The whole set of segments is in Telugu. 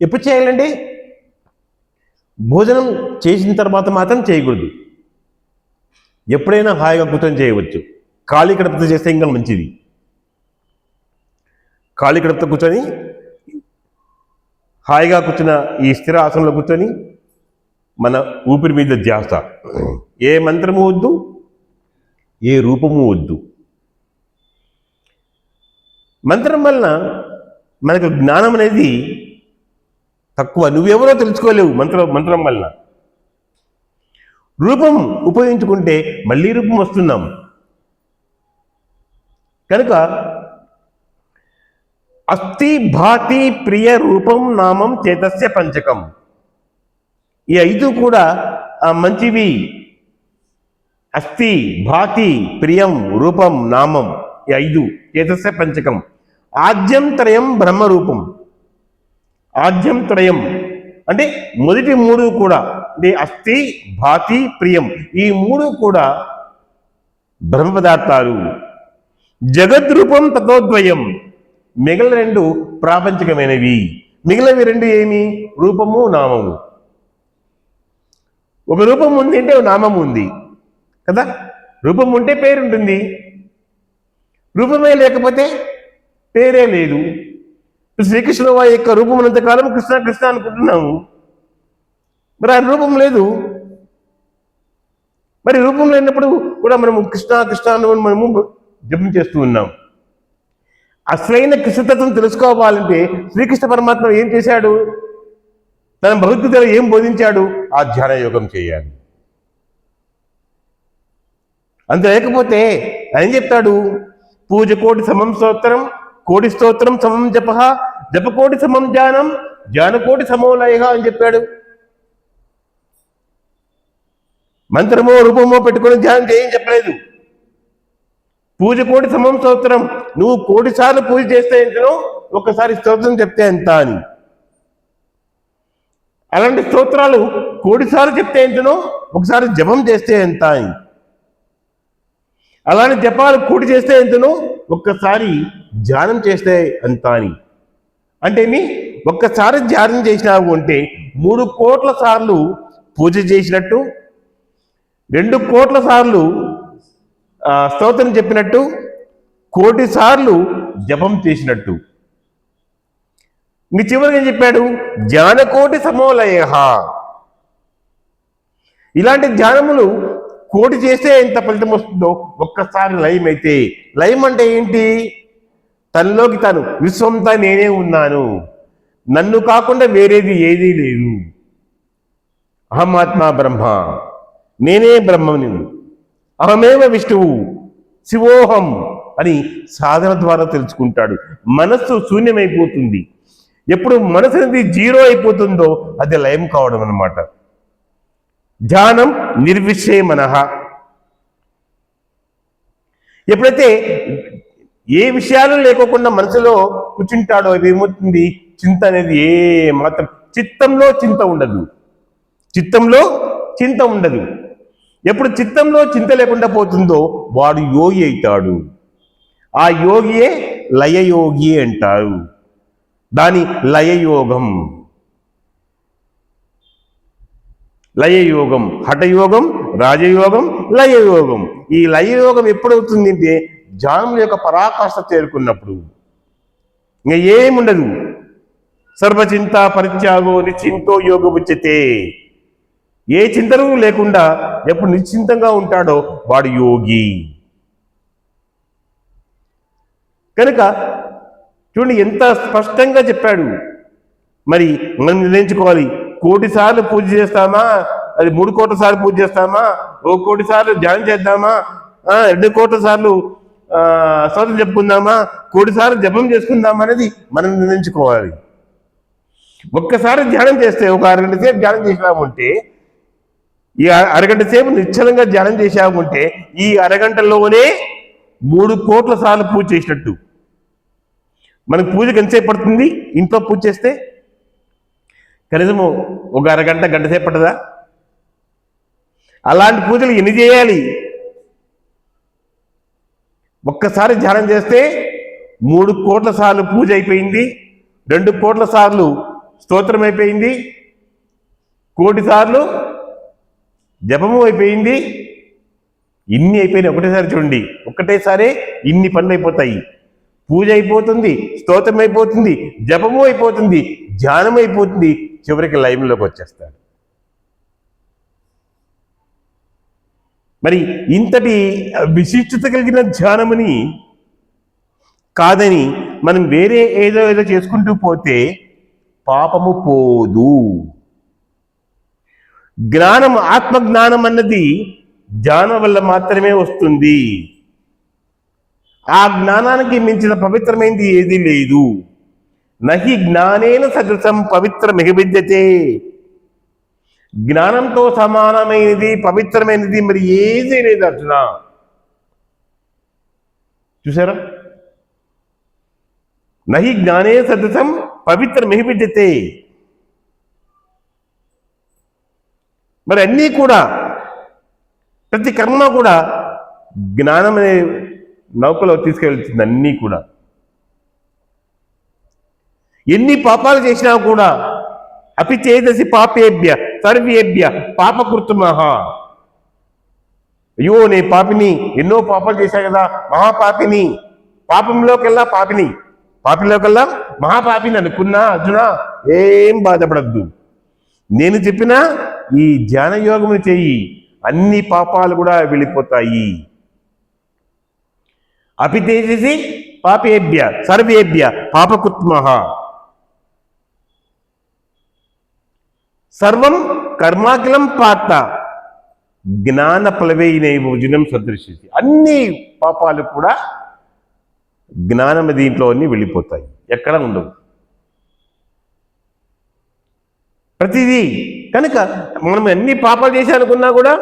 ఎప్పుడు చేయాలండి? భోజనం చేసిన తర్వాత మాత్రం చేయకూడదు. ఎప్పుడైనా హాయిగా కూర్చొని చేయవచ్చు. ఖాళీ కడపతో చేస్తే ఇంకా మంచిది. ఖాళీ కడపతో కూర్చొని హాయిగా కూర్చున్న ఈ స్థిర ఆసనంలో కూర్చొని మన ఊపిరి మీద ధ్యాస. ఏ మంత్రము వద్దు? ఏ రూపము వద్దు. మంత్రం వలన మనకు జ్ఞానం అనేది తక్కువ. నువ్వెవరో తెలుసుకోలేవు మంత్రం మంత్రం వలన. రూపం ఉపయోగించుకుంటే మళ్ళీ రూపం వస్తున్నాం. కనుక అస్థి భాతి ప్రియ రూపం నామం చేతస్య పంచకం. ఈ ఐదు కూడా మంచివి. అస్థి భాతి ప్రియం రూపం నామం. ఈ ఐదు చేతస్య పంచకం. ఆద్యం త్రయం బ్రహ్మరూపం. ఆద్యం త్రయం అంటే మొదటి మూడు కూడా అంటే అస్థి భాతి ప్రియం. ఈ మూడు కూడా బ్రహ్మ పదార్థాలు జగద్రూపం తత్వద్వయం. మిగిలిన రెండు ప్రాపంచికమైనవి. మిగిలినవి రెండు ఏమి? రూపము నామము. ఒక రూపం ఉంది అంటే ఒక నామం ఉంది. కదా? రూపం ఉంటే పేరు ఉంటుంది రూపమే లేకపోతే పేరే లేదు. శ్రీకృష్ణ వారి యొక్క రూపం ఉన్నంతకాలం కృష్ణ కృష్ణ అనుకుంటున్నాము. మరి ఆ రూపం లేదు. మరి రూపం లేనప్పుడు కూడా మనము కృష్ణ కృష్ణ అని మనము జపం చేస్తూ ఉన్నాం. అసలైన కృష్ణతత్వం తెలుసుకోవాలంటే శ్రీకృష్ణ పరమాత్మ ఏం చేశాడు? తన భగవద్గీతలో ఏం బోధించాడు? ఆ ధ్యాన యోగం చేయాలి. అంత లేకపోతే ఆయన చెప్తాడు? పూజ కోటి సమం స్తోత్రం కోటి స్తోత్రం సమం జప జపకోటి సమం ధ్యానం ధ్యానకోటి సమోలయ అని చెప్పాడు. మంత్రమో రూపమో పెట్టుకుని ధ్యానం చేయని చెప్పలేదు. పూజ కోటి సమం స్తోత్రం నువ్వు కోటిసార్లు పూజ చేస్తే ఎంతనో ఒక్కసారి స్తోత్రం చెప్తే ఎంత అని? అలాంటి స్తోత్రాలు కోడిసార్లు చెప్తే ఏంటనో? ఒకసారి జపం చేస్తే ఎంత అని అలాంటి జపాలు కూడి చేస్తే ఎంతనో? ఒక్కసారి ధ్యానం చేస్తే ఎంత అని అంటే మీ ఒక్కసారి ధ్యానం చేసినావు అంటే మూడు కోట్ల సార్లు పూజ చేసినట్టు రెండు కోట్ల సార్లు స్తోత్రం చెప్పినట్టు కోటి సార్లు జపం చేసినట్టు. మీ చివరికి ఏం చెప్పాడు? జ్ఞానకోటి సమోలయ ఇలాంటి ధ్యానములు కోటి చేస్తే ఎంత ఫలితం వస్తుందో ఒక్కసారి లయం అయితే. లయం అంటే ఏంటి? తనలోకి తాను విశ్వంతా నేనే ఉన్నాను. నన్ను కాకుండా వేరేది ఏదీ లేదు. అహమాత్మ బ్రహ్మ. నేనే బ్రహ్మని. అహమేవ విష్ణువు. శివోహం అని సాధన ద్వారా తెలుసుకుంటాడు. మనస్సు శూన్యమైపోతుంది. ఎప్పుడు మనసు అనేది జీరో అయిపోతుందో అది లయం కావడం అనమాట ధ్యానం నిర్విషయ మనః. ఎప్పుడైతే ఏ విషయాలు లేకోకుండా మనసులో కూర్చుంటాడో ఏమవుతుంది? చింత అనేది ఏ మాత్రం చిత్తంలో చింత ఉండదు. చిత్తంలో చింత ఉండదు. ఎప్పుడు చిత్తంలో చింత లేకుండా పోతుందో వాడు యోగి అవుతాడు. ఆ యోగియే లయయోగి అంటారు. దాని లయయోగం. లయయోగం హఠయోగం రాజయోగం లయయోగం. ఈ లయయోగం ఎప్పుడవుతుంది అంటే యొక్క పరాకాష్ట చేరుకున్నప్పుడు. ఇంకా ఏముండదు? సర్వచింత పరిత్యాగో నిశ్చింతో యోగ ఉచితే ఏ చింతను లేకుండా ఎప్పుడు నిశ్చింతంగా ఉంటాడో వాడు యోగి. కనుక చూడండి ఎంత స్పష్టంగా చెప్పాడు. మరి మనం నిర్ణయించుకోవాలి. కోటి సార్లు పూజ చేస్తామా? అది మూడు కోట్ల సార్లు పూజ చేస్తామా? ఓ కోటి సార్లు ధ్యానం చేద్దామా? రెండు కోట్ల సార్లు ఆ, స్తోత్రం చెప్పుకుందామా? కోటి సార్లు జపం చేసుకుందామా అనేది మనం నిర్ణయించుకోవాలి. ఒక్కసారి ధ్యానం చేస్తే ఒక అరగంట సేపు ధ్యానం చేసినామంటే ఈ అరగంట సేపు నిశ్చలంగా ధ్యానం చేసామంటే ఈ అరగంటలోనే మూడు కోట్ల సార్లు పూజ చేసినట్టు. మనకు పూజకి ఎంతసేపు పడుతుంది? ఇంట్లో పూజ చేస్తే? కనీసము ఒక అరగంట గంట సేపు పట్టదా అలాంటి పూజలు ఎన్ని చేయాలి? ఒక్కసారి ధ్యానం చేస్తే మూడు కోట్ల సార్లు పూజ అయిపోయింది రెండు కోట్ల సార్లు స్తోత్రం అయిపోయింది కోటి సార్లు జపము అయిపోయింది ఇన్ని అయిపోయినాయి. ఒకటేసారి చూడండి. ఒకటేసారి ఇన్ని పనులు అయిపోతాయి. పూజ అయిపోతుంది స్తోత్రం అయిపోతుంది జపము అయిపోతుంది ధ్యానం అయిపోతుంది చివరికి లైవ్లోకి వచ్చేస్తాడు. మరి ఇంతటి విశిష్టత కలిగిన ధ్యానముని కాదని మనం వేరే ఏదో ఏదో చేసుకుంటూ పోతే పాపము పోదు. జ్ఞానం ఆత్మజ్ఞానం అన్నది ధ్యానం వల్ల మాత్రమే వస్తుంది. ఆ జ్ఞానానికి మించిన పవిత్రమైంది ఏది లేదు. నహి జ్ఞానేన సదృశం పవిత్ర విద్యతే. జ్ఞానంతో సమానమైనది పవిత్రమైనది మరి ఏది లేదు అర్జున. చూసారా నహి జ్ఞానే సదృశం పవిత్ర మిహివిద్యతే మరి అన్నీ కూడా ప్రతి కర్మ కూడా జ్ఞానం అనే నౌకలో తీసుకెళ్తుంది అన్నీ కూడా. ఎన్ని పాపాలు చేసినా కూడా అపి చేదసి పాపేభ్య సర్వేభ్య పాపకృతమహ. అయ్యో నే పాపిని ఎన్నో పాపాలు చేశా కదా మహాపాపిని. పాపంలోకెల్లా పాపిని. పాపిలోకెల్లా మహాపాపిని అనుకున్నా అర్జున ఏం బాధపడద్దు. నేను చెప్పిన ఈ ధ్యాన యోగమును చెయ్యి అన్ని పాపాలు కూడా వెళ్ళిపోతాయి. అపి తేజసి పాపేభ్య సర్వేభ్య పాపకుత్మ. సర్వం కర్మాకిలం పాత జ్ఞాన ప్లవేయినైవ భోజనం సదృశ్యసి అన్ని పాపాలు కూడా జ్ఞానం దీంట్లో అన్ని వెళ్ళిపోతాయి. ఎక్కడ ఉండవు. ప్రతిదీ కనుక మనం ఎన్ని పాపాలు చేసి అనుకున్నా కూడా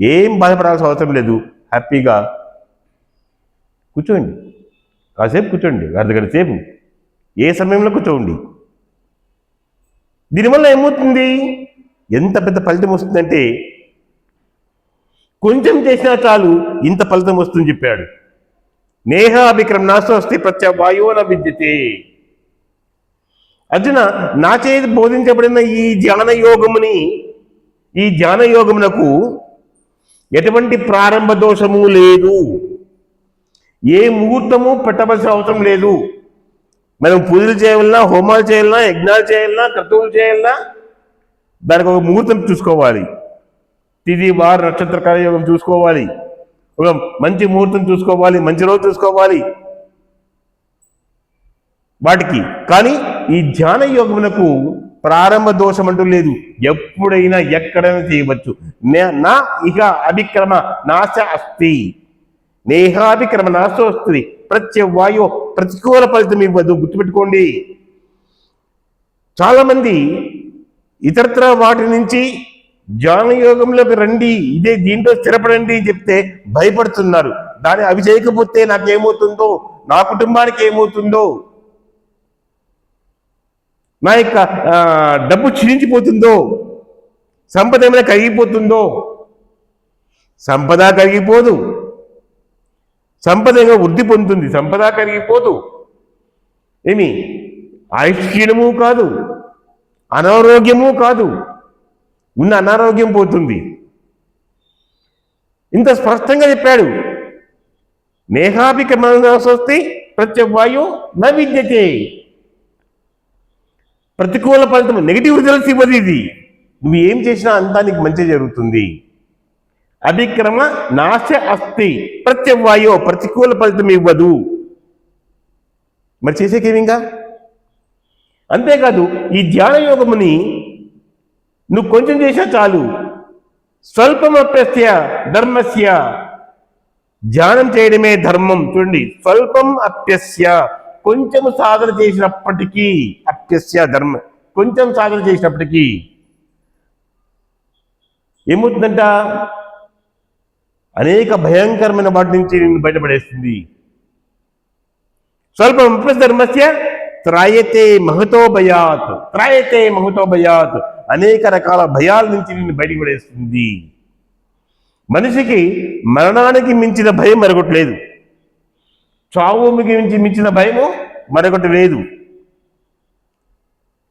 ఏం బాధపడాల్సిన అవసరం లేదు. హ్యాపీగా కూర్చోండి. కాసేపు కూర్చోండి అర్ధగంట సేపు. ఏ సమయంలో కూర్చోండి? దీనివల్ల ఏమవుతుంది? ఎంత పెద్ద ఫలితం వస్తుందంటే కొంచెం చేసినా చాలు ఇంత ఫలితం వస్తుందని చెప్పాడు. నేహాభిక్రమ్ ప్రత్య ప్రత్యవాయోన విద్యతే. అర్జున నా చేతి బోధించబడిన ఈ ధ్యాన యోగముని ఈ ధ్యాన యోగమునకు ఎటువంటి ప్రారంభ దోషము లేదు. ఏ ముహూర్తము పెట్టవలసిన అవసరం లేదు. మనం పూజలు చేయాలన్నా హోమాలు చేయాలన్నా యజ్ఞాలు చేయాలన్నా క్రతువులు చేయాలన్నా దానికి ఒక ముహూర్తం చూసుకోవాలి. తిది వార నక్షత్ర కార్యయోగం చూసుకోవాలి. ఒక మంచి ముహూర్తం చూసుకోవాలి మంచి రోజు చూసుకోవాలి. వాటికి. కానీ ఈ ధ్యాన యోగమునకు ప్రారంభ దోషం అంటూ లేదు. ఎప్పుడైనా ఎక్కడైనా చేయవచ్చు. నా ఇక అభిక్రమ నాశ అస్తి నేహాభిక్రమ నాశోస్తి ప్రత్యవాయో ప్రతికూల ఫలితం ఇవ్వదు. గుర్తుపెట్టుకోండి. చాలామంది ఇతరత్ర వాటి నుంచి ధ్యాన యోగంలోకి రండి. ఇదే దీంట్లో స్థిరపడండి చెప్తే భయపడుతున్నారు. దాన్ని అవి చేయకపోతే నాకేమవుతుందో? నా కుటుంబానికి ఏమవుతుందో? నా యొక్క డబ్బు క్షీణించిపోతుందో? సంపద ఏమైనా కరిగిపోతుందో? సంపద కరిగిపోదు. సంపద ఏమో వృద్ధి పొందుతుంది సంపద కరిగిపోదు. ఏమి? ఆయుష్ క్షీణము కాదు అనారోగ్యము కాదు ఉన్న అనారోగ్యం పోతుంది. ఇంత స్పష్టంగా చెప్పాడు. నేహాపిక మనస్వస్తి ప్రత్యవాయు నా విద్యతే. ప్రతికూల ఫలితం నెగిటివ్ రిజల్ట్స్ ఇవ్వదు ఇది. నువ్వు ఏం చేసినా అంతా నీకు మంచి జరుగుతుంది. అభిక్రమ నాశ అస్తి ప్రత్యవాయో ప్రతికూల ఫలితం ఇవ్వదు. మరి చేసేకేమింగా అంతేకాదు ఈ ధ్యాన యోగముని నువ్వు కొంచెం చేసా చాలు. స్వల్పమప్యస్య ధర్మస్య. ధ్యానం చేయడమే ధర్మం. చూడండి స్వల్పం అప్యస్య కొంచెం సాధన చేసినప్పటికీ అప్యస్య ధర్మ. కొంచెం సాధన చేసినప్పటికీ ఏమవుతుందంట? అనేక భయంకరమైన వాటి నుంచి నిన్ను బయటపడేస్తుంది స్వల్పం ధర్మస్య త్రాయతే మహతో భయాత్ త్రాయతే మహతో భయాత్ అనేక రకాల భయాల నుంచి నిన్ను బయటకు పడేస్తుంది మనిషికి మరణానికి మించిన భయం మరొకటి లేదు చావుకి మించి మించిన భయము మరొకటి లేదు.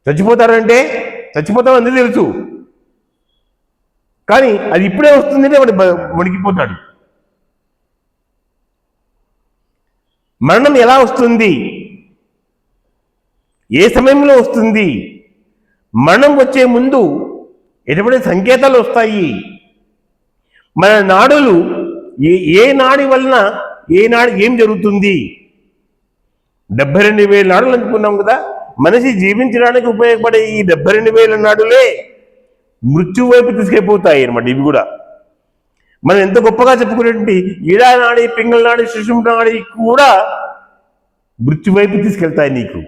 చచ్చిపోతారంటే చచ్చిపోతాం అందరూ తెలుసు. కానీ అది ఇప్పుడే వస్తుందంటే వాడు మునిగిపోతాడు వణికిపోతాడు. మరణం ఎలా వస్తుంది? ఏ సమయంలో వస్తుంది? మరణం వచ్చే ముందు ఎటువంటి సంకేతాలు వస్తాయి? మన నాడులు ఏ ఏ నాడి వలన ఏ నాడు ఏం జరుగుతుంది? డెబ్బై రెండు వేల నాడులు అనుకున్నాం కదా. మనిషి జీవించడానికి ఉపయోగపడే ఈ డెబ్బై రెండు వేల నాడులే. మృత్యు వైపు తీసుకెళ్ళిపోతాయి అనమాట ఇవి కూడా. మనం ఎంత గొప్పగా చెప్పుకునేటువంటి ఈడానాడి నాడి పింగళ నాడి కూడా మృత్యు వైపు తీసుకెళ్తాయి నీకు.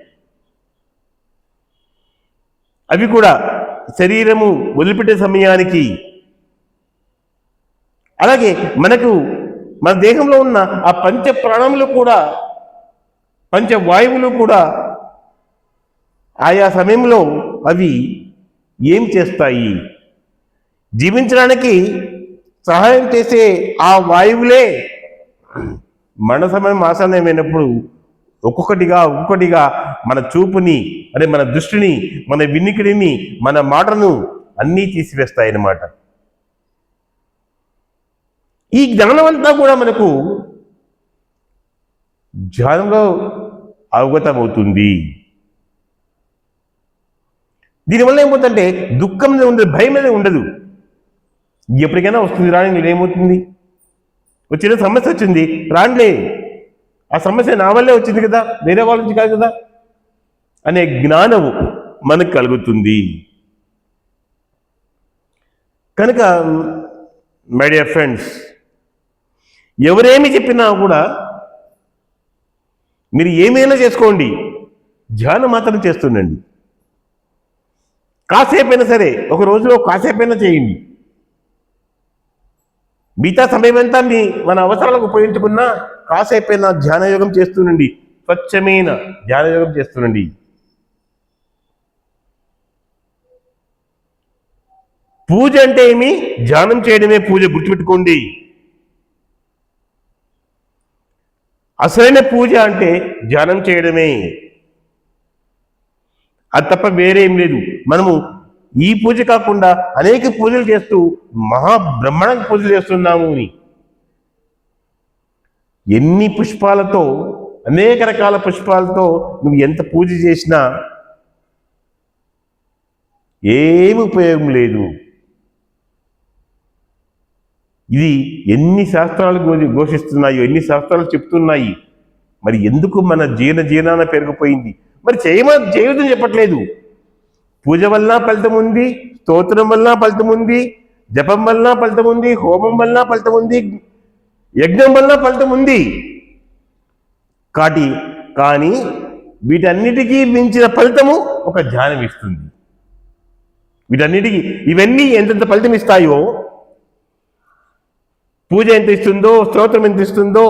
అవి కూడా శరీరము వదిలిపెట్టే సమయానికి. అలాగే మనకు మన దేహంలో ఉన్న ఆ పంచ ప్రాణములు కూడా పంచ వాయువులు కూడా ఆయా సమయంలో అవి ఏం చేస్తాయి? జీవించడానికి సహాయం చేసే ఆ వాయువులే. మన సమయం ఆసన్నమైనప్పుడు ఒక్కొక్కటిగా ఒక్కొక్కటిగా మన చూపుని అంటే మన దృష్టిని మన వినికిడిని మన మాటను అన్నీ తీసివేస్తాయన్నమాట. ఈ జ్ఞానం అంతా కూడా మనకు ధ్యానంలో అవగతమవుతుంది. దీనివల్ల ఏమవుతుందంటే దుఃఖం మీద ఉండదు భయం అనేది ఉండదు. ఎప్పటికైనా వస్తుంది రాని ఏమవుతుంది? వచ్చిన సమస్య వచ్చింది రాండ్లే ఆ సమస్య నా వల్లే వచ్చింది కదా వేరే వాళ్ళ నుంచి కాదు కదా? అనే జ్ఞానము మనకు కలుగుతుంది. కనుక మై డియర్ ఫ్రెండ్స్ ఎవరేమి చెప్పినా కూడా మీరు ఏమైనా చేసుకోండి. ధ్యానం మాత్రం చేస్తుండండి. కాసేపైనా సరే ఒక రోజులో కాసేపైనా చేయండి. మిగతా సమయం అంతా మీ మన అవసరాలకు ఉపయోగించుకున్నా కాసేపైనా ధ్యానయోగం చేస్తుండండి స్వచ్ఛమైన ధ్యానయోగం చేస్తుండండి పూజ అంటే ఏమి? ధ్యానం చేయడమే పూజ గుర్తుపెట్టుకోండి. అసలైన పూజ అంటే ధ్యానం చేయడమే. అది తప్ప వేరే లేదు. మనము ఈ పూజ కాకుండా అనేక పూజలు చేస్తూ మహా పూజలు చేస్తున్నాము అని. ఎన్ని పుష్పాలతో అనేక రకాల పుష్పాలతో నువ్వు ఎంత పూజ చేసినా ఏమి ఉపయోగం లేదు. ఇది ఎన్ని శాస్త్రాలు ఘోషిస్తున్నాయో ఎన్ని శాస్త్రాలు చెప్తున్నాయి. మరి ఎందుకు మన జీర్ణ జీర్ణాన పెరిగిపోయింది? మరి చేయమ చేయొద్దని చెప్పట్లేదు. పూజ వల్ల ఫలితం ఉంది స్తోత్రం వల్ల ఫలితం ఉంది జపం వల్ల ఫలితం ఉంది హోమం వల్ల ఫలితం ఉంది యజ్ఞం వల్ల ఫలితం ఉంది. కాటి కానీ వీటన్నిటికీ మించిన ఫలితము ఒక ధ్యానం ఇస్తుంది. వీటన్నిటికీ ఇవన్నీ ఎంతెంత ఫలితం ఇస్తాయో పూజ ఎంత ఇస్తుందో స్తోత్రం ఎంత ఇస్తుందో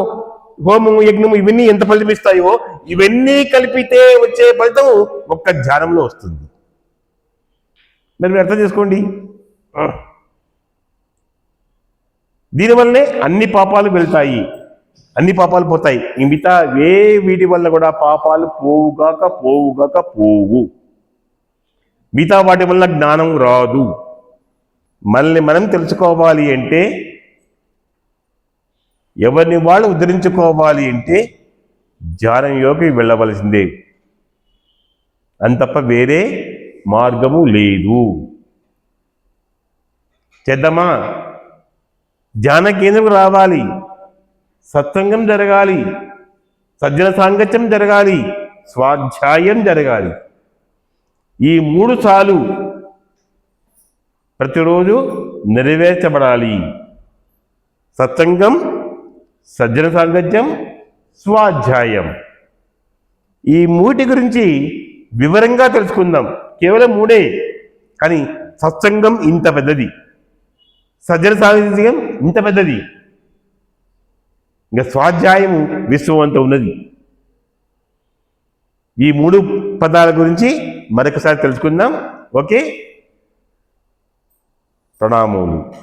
హోమము యజ్ఞము ఇవన్నీ ఎంత ఫలితం ఇస్తాయో ఇవన్నీ కలిపితే వచ్చే ఫలితం ఒక్క ధ్యానంలో వస్తుంది. మరి మీరు అర్థం చేసుకోండి. దీనివల్లనే అన్ని పాపాలు వెళ్తాయి. అన్ని పాపాలు పోతాయి. ఈ మిగతా ఏ వీటి వల్ల కూడా పాపాలు పోవుగాక పోవుగాక పోవు మిగతా వాటి వల్ల జ్ఞానం రాదు. మనల్ని మనం తెలుసుకోవాలి అంటే ఎవరిని వాళ్ళు ఉద్ధరించుకోవాలి అంటే ధ్యానంలోకి వెళ్ళవలసిందే. అని తప్ప వేరే మార్గము లేదు. చేద్దామా? ధ్యాన కేంద్రం రావాలి. సత్సంగం జరగాలి. సజ్జన సాంగత్యం జరగాలి. స్వాధ్యాయం జరగాలి. ఈ మూడు సార్లు ప్రతిరోజు నెరవేర్చబడాలి. సత్సంగం సజ్జన సాంగత్యం స్వాధ్యాయం. ఈ మూటి గురించి వివరంగా తెలుసుకుందాం. కేవలం మూడే. కానీ సత్సంగం ఇంత పెద్దది. సజ్జన సాంగత్యం ఇంత పెద్దది. ఇంకా స్వాధ్యాయము విశ్వం అంత ఉన్నది. ఈ మూడు పదాల గురించి మరొకసారి తెలుసుకుందాం. ఓకే? ప్రణామములు.